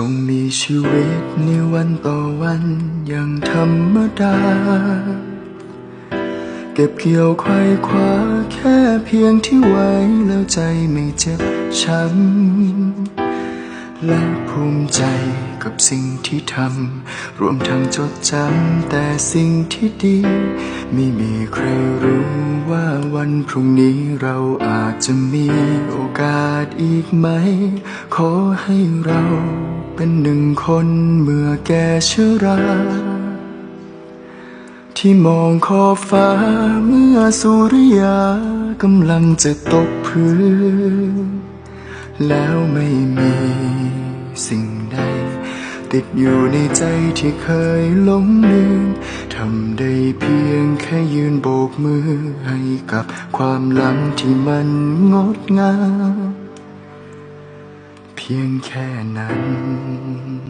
จงมีชีวิตในวันต่อวันอย่างธรรมดา เก็บเกี่ยวไขว่คว้าแค่เพียงที่ไว้แล้วใจไม่เจ็บช้ำและภูมิใจกับสิ่งที่ทำรวมทั้งจดจำแต่สิ่งที่ดี ไม่มีใครรู้ว่า พรุ่งนี้เราอาจจะมีโอกาสอีกไหม ขอให้เราเป็นหนึ่งคนเมื่อแก่ชรา ที่มองขอบฟ้าเมื่อสุริยากำลังจะตกพื้น แล้วไม่มีสิ่งใด ติดอยู่ในใจที่เคยหลงลืมทำได้เพียง แค่ยืนโบกมือให้กับความหลังที่มันงดงาม เพียงแค่นั้น